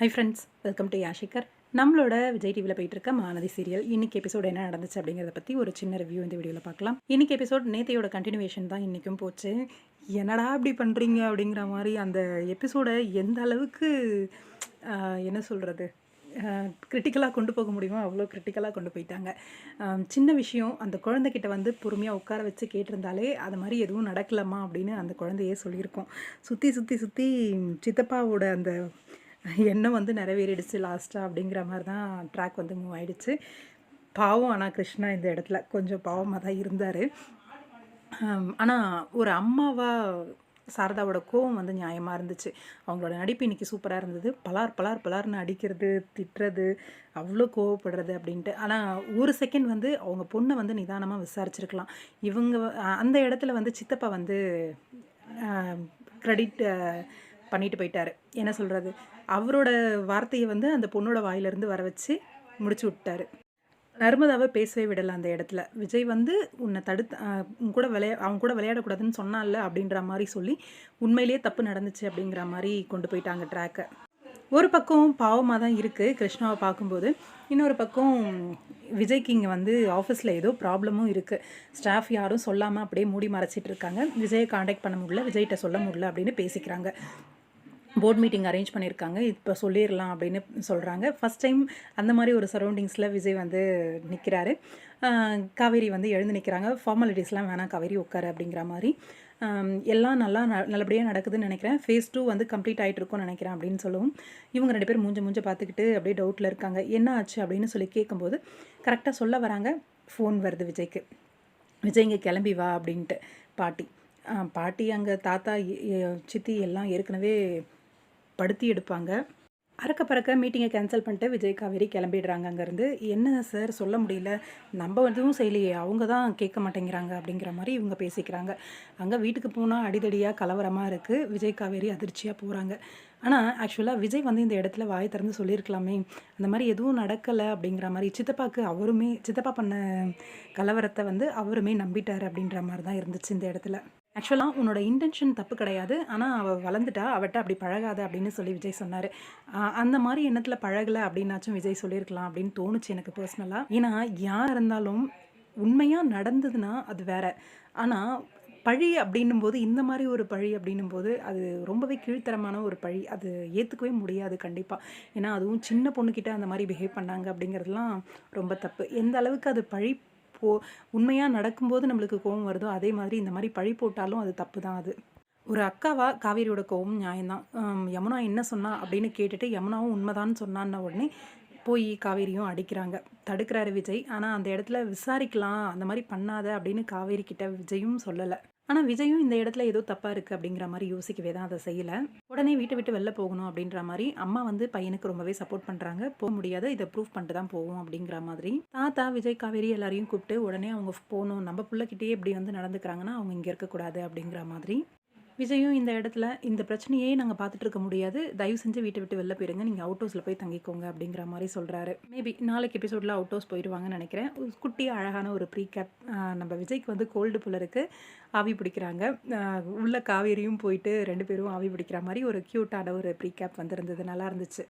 High friends welcome to யாஷிகர் நம்மளோட விஜய் டிவியில் போயிட்டு இருக்க மானதி சீரியல் இன்னைக்கு எபிசோட் என்ன நடந்துச்சு அப்படிங்கிறத பற்றி ஒரு சின்ன ரிவ்யூ இந்த வீடியோவில் பார்க்கலாம். இன்னைக்கு எபிசோட் நேத்தையோட கண்டினியூவேஷன் தான் இன்றைக்கும் போச்சு. என்னடா இப்படி பண்ணுறீங்க அப்படிங்கிற மாதிரி அந்த எபிசோடை எந்த அளவுக்கு என்ன சொல்கிறது கிரிட்டிக்கலாக கொண்டு போக முடியுமோ அவ்வளோ கிரிட்டிக்கலாக கொண்டு போயிட்டாங்க. சின்ன விஷயம் அந்த குழந்தைகிட்ட வந்து பொறுமையாக உட்கார வச்சு கேட்டிருந்தாலே அது மாதிரி எதுவும் நடக்கலம்மா அப்படின்னு அந்த குழந்தையே சொல்லியிருக்கோம். சுற்றி சுற்றி சுற்றி சித்தப்பாவோட அந்த எண்ணம் வந்து நிறைவேறிடுச்சு லாஸ்ட்டாக அப்படிங்கிற மாதிரி தான் ட்ராக் வந்து மூவ் ஆகிடுச்சு பாவம் ஆனால் கிருஷ்ணா இந்த இடத்துல. கொஞ்சம் பாவமாக தான் இருந்தார். ஆனால் ஒரு அம்மாவாக சாரதாவோட கோவம் வந்து நியாயமாக இருந்துச்சு. அவங்களோட நடிப்பு இன்னைக்கு சூப்பராக இருந்தது. பலார் பலார் பலார்னு அடிக்கிறது திட்டுறது அவ்வளோ கோவப்படுறது அப்படின்ட்டு. ஆனால் ஒரு செகண்ட் வந்து அவங்க பொண்ணை வந்து நிதானமாக விசாரிச்சிருக்கலாம். இவங்க அந்த இடத்துல வந்து சித்தப்பா வந்து க்ரெடிட் பண்ணிட்டு போயிட்டாரு. என்ன சொல்கிறது அவரோட வார்த்தையை வந்து அந்த பொண்ணோட வாயிலிருந்து வர வச்சு முடிச்சு விட்டாரு. நர்மதாவை பேசவே விடலை அந்த இடத்துல. விஜய் வந்து உன்னை தடுத்து உன் கூட விளையா அவங்க கூட விளையாடக்கூடாதுன்னு சொன்னால அப்படின்ற மாதிரி சொல்லி உண்மையிலேயே தப்பு நடந்துச்சு அப்படிங்கிற மாதிரி கொண்டு போயிட்டாங்க ட்ராக்கை ஒரு பக்கம் பாவமாக தான் இருக்குது கிருஷ்ணாவை பார்க்கும்போது இன்னொரு பக்கம் விஜய்க்கு இங்கே வந்து ஆஃபீஸில் ஏதோ ப்ராப்ளமும் இருக்குது ஸ்டாஃப் யாரும் சொல்லாமல் அப்படியே மூடி மறைச்சிட்டு இருக்காங்க. விஜயை காண்டாக்ட் பண்ண முடியல விஜய்கிட்ட சொல்ல முடியல அப்படின்னு பேசிக்கிறாங்க. போர்ட் மீட்டிங் அரேஞ்ச் பண்ணியிருக்காங்க இப்போ சொல்லிடலாம் அப்படின்னு சொல்கிறாங்க ஃபஸ்ட் டைம் அந்த மாதிரி ஒரு சரௌண்டிங்ஸில் விஜய் வந்து நிற்கிறாரு காவேரி வந்து எழுந்து நிற்கிறாங்க ஃபார்மாலிட்டிஸ்லாம் வேணாம் காவேரி உட்காரு அப்படிங்கிற மாதிரி. எல்லாம் நல்லா ந நல்லபடியாக நடக்குதுன்னு நினைக்கிறேன். ஃபேஸ் டூ வந்து கம்ப்ளீட் ஆகிட்டு இருக்கும்னு நினைக்கிறேன் அப்படின்னு சொல்லவும். இவங்க ரெண்டு பேரும் மூஞ்ச மூஞ்ச பார்த்துக்கிட்டு அப்படியே டவுட்டில் இருக்காங்க. என்ன ஆச்சு அப்படின்னு சொல்லி கேட்கும்போது கரெக்டாக சொல்ல வராங்க. ஃபோன் வருது விஜய்க்கு. விஜய் இங்கே கிளம்பி வா அப்படின்ட்டு. பாட்டி. பாட்டி அங்கே தாத்தா சித்தி எல்லாம் ஏற்கனவே படுத்தி எடுப்பாங்க. அறக்க பறக்க மீட்டிங்கை கேன்சல் பண்ணிட்டு விஜய் காவேரி கிளம்பிடுறாங்க அங்கேருந்து. என்ன சார் சொல்ல முடியல. நம்ம எதுவும் செய்யலையே. அவங்க தான் கேட்க மாட்டேங்கிறாங்க. அப்படிங்கிற மாதிரி இவங்க பேசிக்கிறாங்க. அங்கே வீட்டுக்கு போனால் அடிதடியாக கலவரமாக இருக்குது விஜய் காவேரி அதிர்ச்சியாக போகிறாங்க ஆனால் ஆக்சுவலாக விஜய் வந்து இந்த இடத்துல வாய் திறந்து சொல்லியிருக்கலாமே. அந்த மாதிரி எதுவும் நடக்கலை அப்படிங்கிற மாதிரி சித்தப்பாவுக்கு அவருமே சித்தப்பா பண்ண கலவரத்தை வந்து அவருமே நம்பிட்டார் அப்படின்ற மாதிரி தான் இருந்துச்சு இந்த இடத்துல. ஆக்சுவலாக உன்னோட இன்டென்ஷன் தப்பு கிடையாது. ஆனால் அவள் வளர்ந்துட்டா அவட்ட அப்படி பழகாத அப்படின்னு சொல்லி விஜய் சொன்னார். அந்த மாதிரி எண்ணத்தில் பழகலை அப்படின்னாச்சும் விஜய் சொல்லியிருக்கலாம் அப்படின்னு தோணுச்சு எனக்கு பர்சனலாக ஏன்னா யார் இருந்தாலும் உண்மையாக நடந்ததுன்னா அது வேற. ஆனால் பழி அப்படின்னும் போது இந்த மாதிரி ஒரு பழி அப்படின்னும் போது அது ரொம்பவே கீழ்த்தரமான ஒரு பழி. அது ஏற்றுக்கவே முடியாது கண்டிப்பாக ஏன்னா அதுவும் சின்ன பொண்ணுக்கிட்ட அந்த மாதிரி பிஹேவ் பண்ணாங்க அப்படிங்கிறதுலாம் ரொம்ப தப்பு. எந்த அளவுக்கு அது பழி போ உண்மையாக நடக்கும்போது நம்மளுக்கு கோவம் வருதோ அதே மாதிரி இந்த மாதிரி பழி போட்டாலும் அது தப்பு தான் அது. ஒரு அக்காவா காவேரியோட கோவம் நியாயம்தான். யமுனா என்ன சொன்னா அப்படின்னு கேட்டுட்டு யமுனாவும் உண்மைதான்னு சொன்னான்ன உடனே போய் காவேரியும் அடிக்கிறாங்க. தடுக்கிறாரு விஜய். ஆனால் அந்த இடத்துல விசாரிக்கலாம் அந்த மாதிரி பண்ணாத அப்படின்னு காவேரி கிட்ட விஜயும் சொல்லலை. ஆனால் விஜயும் இந்த இடத்துல ஏதோ தப்பாக இருக்குது அப்படிங்கிற மாதிரி யோசிக்கவே தான் அதை செய்யலை. உடனே வீட்டை விட்டு வெளில போகணும் அப்படின்ற மாதிரி அம்மா வந்து பையனுக்கு ரொம்பவே சப்போர்ட் பண்ணுறாங்க போக முடியாது இதை ப்ரூவ் பண்ணிட்டு தான் போவோம் அப்படிங்கிற மாதிரி. தாத்தா விஜய் காவேரி எல்லாரையும் கூப்பிட்டு உடனே அவங்க போகணும். நம்ம பிள்ளைகிட்டயே இப்படி வந்து நடந்துக்கிறாங்கன்னா அவங்க இங்கே இருக்கக்கூடாது அப்படிங்கிற மாதிரி. விஜயும் இந்த இடத்துல இந்த பிரச்சனையே நாங்கள் பார்த்துட்டு இருக்க முடியாது. தயவு செஞ்சு வீட்டை விட்டு வெளில போயிருங்க. நீங்கள் அவுட் ஹவுஸில் போய் தங்கிக்கோங்க அப்படிங்கிற மாதிரி சொல்கிறாரு மேபி நாளைக்கு எபிசோடில் அவுட் ஹவுஸ் போயிடுவாங்கன்னு நினைக்கிறேன். ஒரு குட்டி அழகான ஒரு ப்ரீ கேப் நம்ம விஜய்க்கு வந்து கோல்டு போல இருக்கு. ஆவி பிடிக்கிறாங்க. உள்ள காவேரியும் போயிட்டு ரெண்டு பேரும் ஆவி பிடிக்கிற மாதிரி ஒரு க்யூட்டான ஒரு ப்ரீ கேப் வந்திருந்தது. நல்லா இருந்துச்சு.